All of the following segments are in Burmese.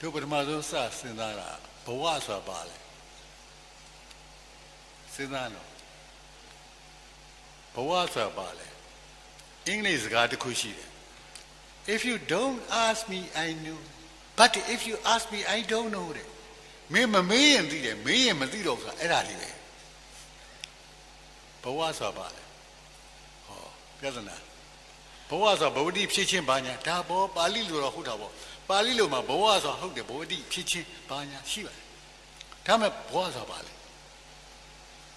တို့ပထမဆုံးစစဉ်းစားတာဘဝဆိုတာပါလေစဉ်းစားတော့ဘဝဆိုတာပါလေအင်္ဂလိပ်စကားတစ်ခုရှိတယ် if you don't ask me i know but if you ask me i don't know တဲ့မင်းမမေးရင်သိတယ်မေးရင်မသိတော့ဘူးဆိုတာအဲ့ဒါလေးပဲဘဝဆိုတာပါလေဟောပြဿနာဘဝဆိုတာဘဝတိဖြစ်ချင်းဘာညာဒါဘောပါဠိလိုတော့ဟုတ်တာပေါ့ ပါဠိလိုမှာဘဝဆိုတာဟုတ်တယ်ဘဝတိဖြစ်ချင်းဘာညာရှိပါတယ်ဒါမဲ့ဘဝဆိုတာပါလေ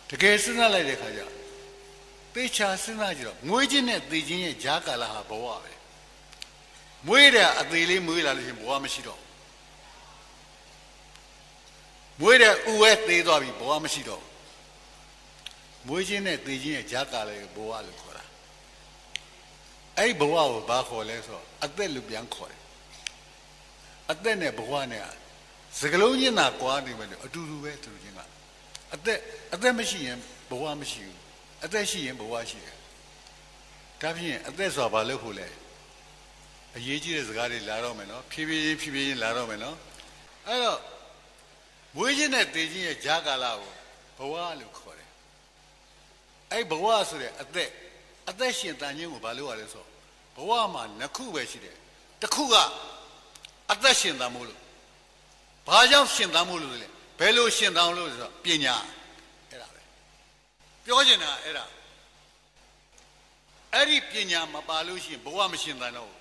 တကယ်စဉ်းစားလိုက်တဲ့ခါကျသေချာစဉ်းစားကြည့်တော့ငွေချင်းနဲ့သေချင်းရဲ့ဂျာကာလဟာဘဝပဲမွေးတဲ့အသေးလေးမွေးလာလို့ရှိရင်ဘဝမရှိတော့ဘူးမွေးတဲ့ဥဝဲသေးသွားပြီဘဝမရှိတော့ဘူးမွေးချင်းနဲ့သေချင်းရဲ့ဂျာကာလရဲ့ဘဝလို့ခေါ်တာအဲ့ဒီဘဝကိုဘာခေါ်လဲဆိုတော့အသက်လို့ပြန်ခေါ်တယ် အသက်နဲ့ဘဝနဲ့စကလုံးချင်းသာကွာနေမယ်လို့အတူတူပဲသူတို့ချင်းကအသက်အသက်မရှိရင်ဘဝမရှိဘူးအသက်ရှိရင်ဘဝရှိတယ်ဒါဖြင့်အသက်ဆိုတာဘာလို့ဖို့လဲအရေးကြီးတဲ့စကားတွေလာတော့မယ်နော်ဖြည်းဖြည်းချင်းဖြည်းဖြည်းချင်းလာတော့မယ်နော်အဲ့တော့မွေးခြင်းနဲ့သေခြင်းရဲ့ဂျာကာလကိုဘဝလို့ခေါ်တယ်အဲ့ဘဝဆိုတဲ့အသက်အသက်ရှင်တန်ခြင်းကိုဘာလို့ရလဲဆိုတော့ဘဝမှာနှစ်ခုပဲရှိတယ်တစ်ခုက အသက်ရှင်တန်မို့လို့ဘာကြောင့်ရှင်တန်မို့လို့လဲဘယ်လိုရှင်တန်လို့လဲဆိုတော့ပညာအဲ့ဒါပဲပြောချင်တာအဲ့ဒါအဲ့ဒီပညာမပါလို့ရှိရင်ဘဝမရှင်တန်တော့ဘူး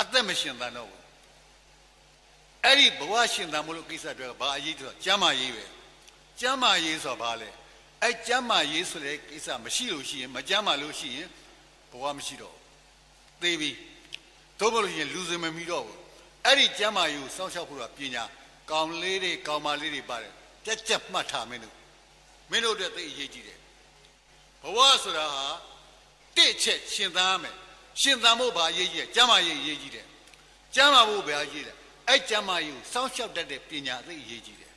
အသက်မရှင်တန်တော့ဘူးအဲ့ဒီဘဝရှင်တန်မို့လို့ကိစ္စတွေကဘာအရေးတော့ကျမ်းမာရေးပဲကျမ်းမာရေးဆိုတာဘာလဲအဲ့ကျမ်းမာရေးဆိုတဲ့ကိစ္စမရှိလို့ရှိရင်မကျမ်းမာလို့ရှိရင်ဘဝမရှိတော့ဘူးသေပြီသို့မဟုတ်လို့ရှိရင်လူစင်မမီတော့ဘူး အဲ့ဒီကျမ်းမာရေးကိုစောင့်ရှောက်ဖို့ကပညာကောင်းလေးတွေကောင်းမလေးတွေပါတယ်ပြက်ကြက်မှတ်ထားမင်းတို့မင်းတို့အတွက်သိအရေးကြီးတယ်ဘဝဆိုတာဟာတစ်ချက်ရှင်သန်ရမယ်ရှင်သန်ဖို့ဘာအရေးကြီးလဲကျမ်းမာရေးအရေးကြီးတယ်ကျမ်းမာဖို့ဘာအရေးလဲအဲ့ကျမ်းမာရေးကိုစောင့်ရှောက်တတ်တဲ့ပညာအသိအရေးကြီးတယ်